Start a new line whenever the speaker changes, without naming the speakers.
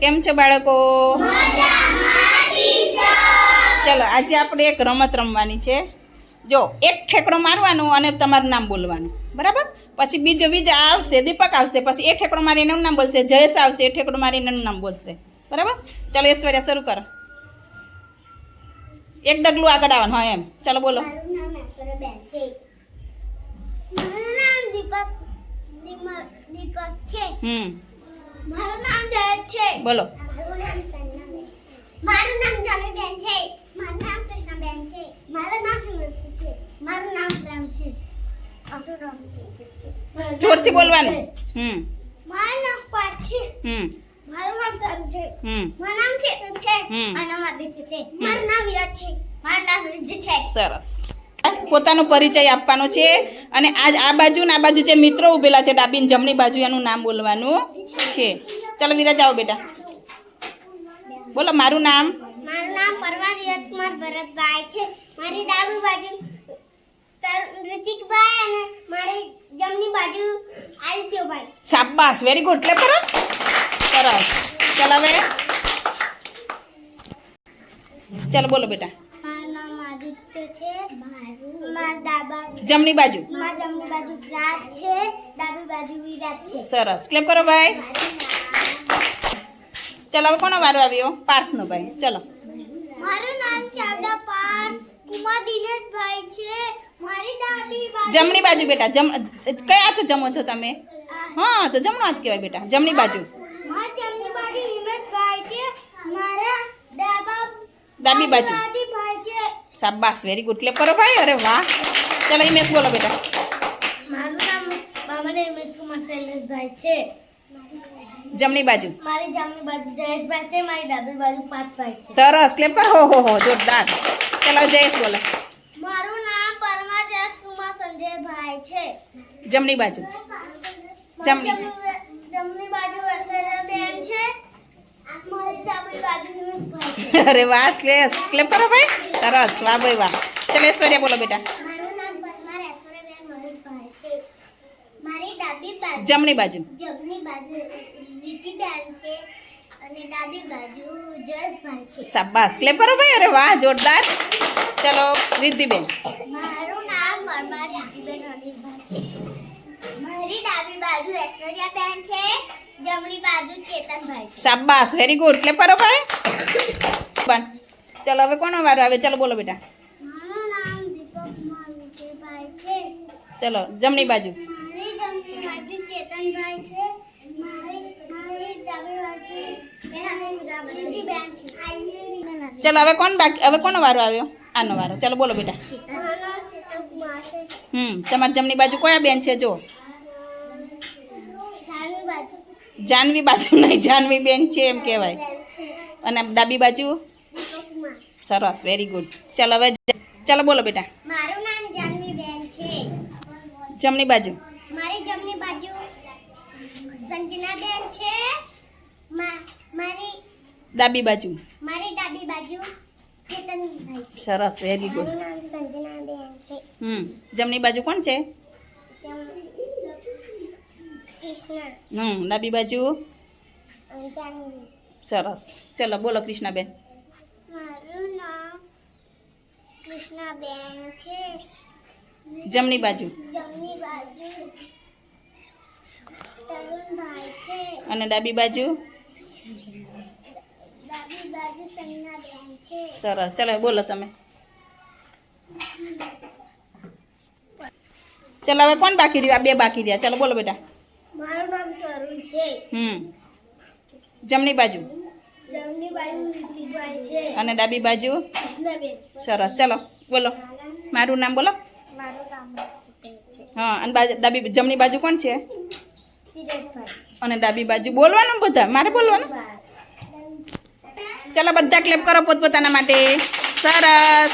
કેમ છો બાળકો? ચલો આજે આપણે એક રમત રમવાની છે. જો એક ઠેકડો મારવાનો અને તમારું નામ બોલવાનું. બરાબર? પછી બીજો બીજો આવશે દીપક આવશે પછી એ ઠેકડો મારીને એનું નામ બોલશે જયેશ આવશે એ ઠેકડો મારીને એનું નામ બોલશે. બરાબર? ચલો ઐશ્વર્યા શરૂ કરો. એક ડગલું આગળ આવવાનું હા એમ. ચલો બોલો.
દીપક દીપક છે.
હમ.
મારું નામ જયેશ છે
બોલો
મારું નામ સંજનાબેન મારું નામ જાનીબેન છે મારું નામ કૃષ્ણબેન છે મારું નામ છે મારું નામ પ્રેમ છે આપણું નામ
જોરથી બોલવાનું હમ
મારું નામ પાર્થ છે
હમ
મારું નામ ધન છે
હમ
મારું નામ ચેતન છે મારું નામ આદિત્ય છે મારું નામ વિરાટ છે મારું નામ રિદ્ધિ છે
સરસ પોતાનો પરિચય આપવાનો છે. અને આજ આ બાજુ ને આ બાજુ જે મિત્રો ઉભેલા છે ડાબી જમણી બાજુ એનું નામ બોલવાનું છે. ચાલો વિરાજ આવો બેટા. બોલો મારું નામ?
મારું નામ પરમાર યશકુમાર ભરતભાઈ છે. મારી ડાબી બાજુ ઋતિકભાઈ અને મારી જમણી બાજુ આદિત્યભાઈ.
શાબાશ વેરી ગુડ એટલે કરો. સરસ. ચાલો હવે. ચાલો બોલો બેટા.
છે. ડાબા
જમણી બાજુ.
મારા જમણી બાજુ રાજ છે. ડાબી બાજુ વિરાટ છે.
સરસ. ક્લેપ કરો ભાઈ. ચલો હવે કોનો વારો આવ્યો? પાર્થનો ભાઈ. ચલો.
મારું નામ ચાવડા પાન. કુમાર દિનેશભાઈ છે. મારી ડાબી બાજુ
જમણી બાજુ બેટા. જમ કયા હાથે જમો છો તમે? હા તો જમણો હાથ કહેવાય બેટા. જમણી બાજુ.
મારી બાજુ હિમેશભાઈ છે. મારા ડાબા
બાજુ. શાબાશ વેરી ગુડ ક્લેપ કરો ભાઈ અરે વાહ ચાલો હિમેશ બોલો બેટા
મારું નામ બામને હિમેશ કુમાર શૈલેષભાઈ છે
જમણી બાજુ
મારી જમણી બાજુ જયેશભાઈ છે મારી ડાબી બાજુ પાંચભાઈ છે
સરસ ક્લેપ કર હો હો હો જોરદાર ચાલો જયેશ બોલો
મારું નામ પરમા જયકુમાર સંજયભાઈ છે
જમણી બાજુ જમણી.
જમણી જમણી બાજુ અસરબેન છે મારી ડાબી બાજુ હિમેશભાઈ છે
અરે વાહ ક્લેસ ક્લેપ કરો ભાઈ સરસ વાહ ભાઈ વાહ. ચાલો ઐશ્વર્યા બોલો બેટા. જમણી બાજુ.
જમણી બાજુ રીતિબેન છે અને ડાબી બાજુ જસભાઈ છે.
શાબાશ. ક્લેપ કરો ભાઈ. અરે વાહ જોરદાર. ચાલો રિદ્ધિબેન.
મારું નામ પરમાર રીતિબેન અનિલભાઈ છે. મારી ડાબી બાજુ ઐશ્વર્યાબેન છે. જમણી બાજુ ચેતનભાઈ છે.
શાબાશ. વેરી ગુડ ક્લેપ કરો ભાઈ. બન. ચાલો હવે કોનો વારો આવે? ચાલો બોલો બેટા. ચાલો જમણી બાજુ. ચાલો હવે કોણ બાકી હવે કોનો વારો આવ્યો? આનો વારો. ચાલો બોલો બેટા. હમ તમારી જમણી બાજુ કયા બેન છે? જો. જાનવી બાજુ. નહીં જાનવી બેન છે એમ કહેવાય. અને ડાબી બાજુ? સરસ વેરી ગુડ ચાલો હવે ચાલો બોલો બેટા.
મારું નામ જાનવી બેન છે.
જમણી બાજુ.
મારી જમણી બાજુ સંજના બેન છે. મારી
ડાબી બાજુ.
મારી ડાબી બાજુ
સરસ વેરી ગુડ
સંજના બેન છે.
હમ જમણી બાજુ કોણ છે? હમ ડાબી બાજુ. સરસ. ચલો બોલો કૃષ્ણાબેન
મારું નામ કૃષ્ણાબેન છે.
જમણી બાજુ.
જમણી બાજુ. તરુણભાઈ છે.
અને ડાબી બાજુ?
ડાબી બાજુ સંજનાબેન છે.
સરસ. ચાલો બોલો તમે. ચાલો હવે કોણ બાકી રહ્યું? આ બે બાકી રહ્યા. ચાલો બોલો બેટા.
મારું નામ તરુણ છે.
હમ. જમણી બાજુ
જમણી બાજુ રીતિભાઈ છે
અને ડાબી બાજુ? સરસ ચાલો બોલો. મારું નામ બોલો. હા અને ડાબી જમણી બાજુ કોણ છે? અને ડાબી બાજુ બોલવાનું બધા? મારે બોલવાનું? ચાલો બધા ક્લેપ કરો પોતપોતાના માટે. સરસ.